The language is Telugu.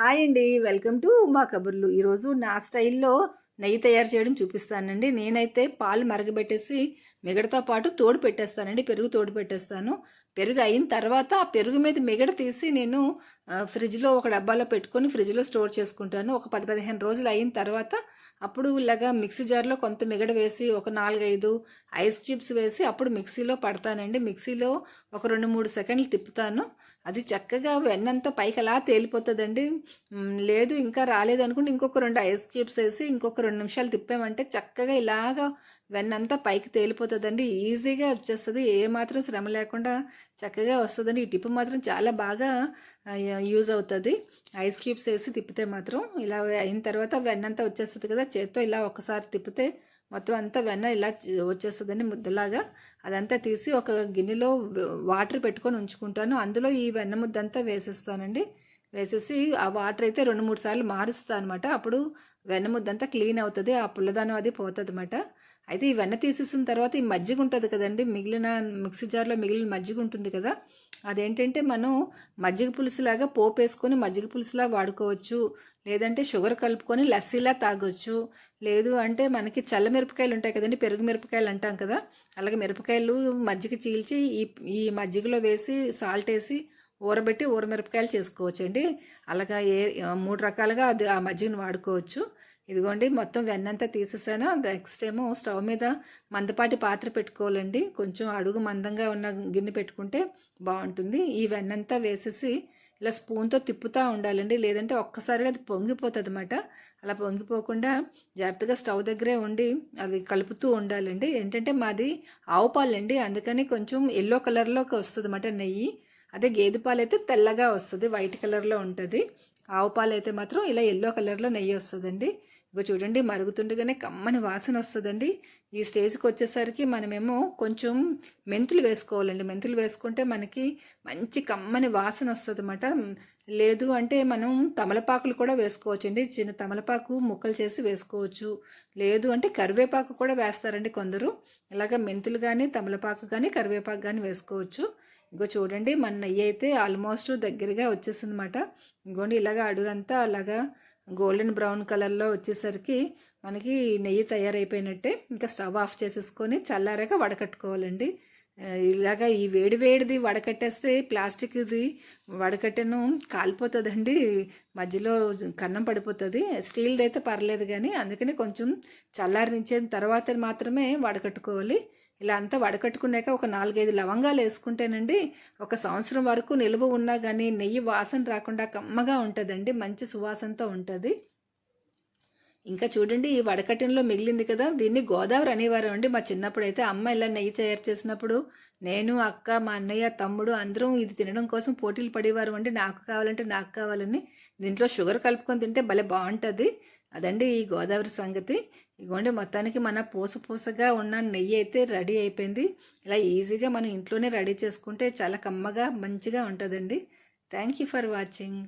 హాయ్ అండి వెల్కమ్ టు మా కబుర్లు. ఈరోజు నా స్టైల్లో నెయ్యి తయారు చేయడం చూపిస్తానండి. నేనైతే పాలు మరగబెట్టేసి మిగడతో పాటు తోడు పెట్టేస్తానండి. పెరుగు తోడు పెట్టేస్తాను. పెరుగు అయిన తర్వాత ఆ పెరుగు మీద మిగడ తీసి నేను ఫ్రిడ్జ్లో ఒక డబ్బాలో పెట్టుకొని ఫ్రిడ్జ్లో స్టోర్ చేసుకుంటాను. ఒక పది పదిహేను రోజులు అయిన తర్వాత అప్పుడు ఇలాగా మిక్సీ జార్లో కొంత మిగడ వేసి ఒక నాలుగైదు ఐస్ క్యూబ్స్ వేసి అప్పుడు మిక్సీలో పడతానండి. మిక్సీలో ఒక రెండు మూడు సెకండ్లు తిప్పుతాను. అది చక్కగా వెన్నంతా పైకి అలా తేలిపోతుందండి. లేదు ఇంకా రాలేదు అనుకుంటే ఇంకొక రెండు ఐస్ క్యూబ్స్ వేసి ఇంకొక రెండు నిమిషాలు తిప్పామంటే చక్కగా ఇలాగా వెన్నంతా పైకి తేలిపోతుందండి. ఈజీగా వచ్చేస్తుంది. ఏ మాత్రం శ్రమ లేకుండా చక్కగా వస్తుందండి. ఈ టిప్ మాత్రం చాలా బాగా యూజ్ అవుతుంది. ఐస్ క్యూబ్స్ వేసి తిప్పితే మాత్రం ఇలా అయిన తర్వాత వెన్నంతా వచ్చేస్తుంది కదా. చేత్తో ఇలా ఒకసారి తిప్పితే మొత్తం అంతా వెన్న ఇలా చ- వచ్చేస్తుందండి ముద్దలాగా. అదంతా తీసి ఒక గిన్నెలో వాటర్ పెట్టుకొని ఉంచుకుంటాను. అందులో ఈ వెన్న ముద్దంతా వేసేస్తానండి. వేసేసి ఆ వాటర్ అయితే రెండు మూడు సార్లు మారుస్తా అనమాట అప్పుడు వెన్న ముద్దంతా క్లీన్ అవుతుంది ఆ పుల్లదానం అది పోతుంది అనమాట అయితే ఈ వెన్న తీసేసిన తర్వాత ఈ మజ్జిగ ఉంటుంది కదండి మిగిలిన మిక్సీ జార్లో మిగిలిన మజ్జిగ ఉంటుంది కదా అదేంటంటే మనం మజ్జిగ పులుసులాగా పోపు వేసుకొని మజ్జిగ పులుసులా వాడుకోవచ్చు. లేదంటే షుగర్ కలుపుకొని లస్సీలా తాగొచ్చు. లేదు అంటే మనకి చల్ల మిరపకాయలు ఉంటాయి కదండి పెరుగు మిరపకాయలు అంటాం కదా అలాగే మిరపకాయలు మజ్జిగ చీల్చి ఈ ఈ మజ్జిగలో వేసి సాల్ట్ వేసి ఊరబెట్టి ఊరమిరపకాయలు చేసుకోవచ్చండి. అలాగా ఏ మూడు రకాలుగా అది ఆ మజ్జిగను వాడుకోవచ్చు. ఇదిగోండి మొత్తం వెన్నంతా తీసేసాను. నెక్స్ట్ ఏమో స్టవ్ మీద మందపాటి పాత్ర పెట్టుకోవాలండి. కొంచెం అడుగు మందంగా ఉన్న గిన్నె పెట్టుకుంటే బాగుంటుంది. ఈ వెన్నంతా వేసేసి ఇలా స్పూన్తో తిప్పుతూ ఉండాలండి. లేదంటే ఒక్కసారిగా అది పొంగిపోతుంది అనమాట అలా పొంగిపోకుండా జాగ్రత్తగా స్టవ్ దగ్గరే ఉండి అది కలుపుతూ ఉండాలండి. ఏంటంటే మాది ఆవు పాలండి. అందుకని కొంచెం ఎల్లో కలర్లోకి వస్తుంది అన్నమాట నెయ్యి. అదే గేదె పాలు అయితే తెల్లగా వస్తుంది వైట్ కలర్లో ఉంటుంది. ఆవు పాలు అయితే మాత్రం ఇలా ఎల్లో కలర్లో నెయ్యి వస్తుందండి. ఇగో చూడండి మరుగుతుండగానే కమ్మని వాసన వస్తుందండి. ఈ స్టేజ్కి వచ్చేసరికి మనమేమో కొంచెం మెంతులు వేసుకోవాలండి. మెంతులు వేసుకుంటే మనకి మంచి కమ్మని వాసన వస్తుంది అన్నమాట లేదు అంటే మనం తమలపాకులు కూడా వేసుకోవచ్చండి. చిన్న తమలపాకు ముక్కలు చేసి వేసుకోవచ్చు. లేదు అంటే కరివేపాకు కూడా వేస్తారండి కొందరు. ఇలాగ మెంతులు కానీ తమలపాకు కానీ కరివేపాకు కానీ వేసుకోవచ్చు. ఇంకో చూడండి మన నెయ్యి అయితే ఆల్మోస్ట్ దగ్గరగా వచ్చేసింది అనమాట ఇంకోండి ఇలాగ అడుగంతా అలాగా గోల్డెన్ బ్రౌన్ కలర్లో వచ్చేసరికి మనకి నెయ్యి తయారైపోయినట్టే. ఇంకా స్టవ్ ఆఫ్ చేసేసుకొని చల్లారాక వడకట్టుకోవాలండి. ఇలాగ ఇలాగా ఈ వేడి వేడిది వడకట్టేస్తే ప్లాస్టిక్ది వడకట్టెను కాలిపోతుందండి. మధ్యలో కన్నం పడిపోతుంది. స్టీల్ది అయితే పర్లేదు కానీ అందుకని కొంచెం చల్లారించిన తర్వాత మాత్రమే వడకట్టుకోవాలి. ఇలా అంతా వడకట్టుకున్నాక ఒక నాలుగైదు లవంగాలు వేసుకుంటేనండి ఒక సంవత్సరం వరకు నిల్వ ఉన్నా కానీ నెయ్యి వాసన రాకుండా కమ్మగా ఉంటుందండి మంచి సువాసనతో ఉంటుంది. ఇంకా చూడండి ఈ వడకట్టెంలో మిగిలింది కదా దీన్ని గోదావరి అనేవారు అండి. మా చిన్నప్పుడు అయితే అమ్మ ఇలా నెయ్యి తయారు చేసినప్పుడు నేను అక్క మా అన్నయ్య తమ్ముడు అందరం ఇది తినడం కోసం పోటీలు పడేవారు అండి. నాకు కావాలంటే నాకు కావాలని దీంట్లో షుగర్ కలుపుకొని తింటే భలే బాగుంటుంది. అదండి ఈ గోదావరి సంగతి. ఇగోండి మొత్తానికి మన పూస పూసగా ఉన్న నెయ్యి అయితే రెడీ అయిపోయింది. ఇలా ఈజీగా మనం ఇంట్లోనే రెడీ చేసుకుంటే చాలా కమ్మగా మంచిగా ఉంటుందండి. Thank you for watching.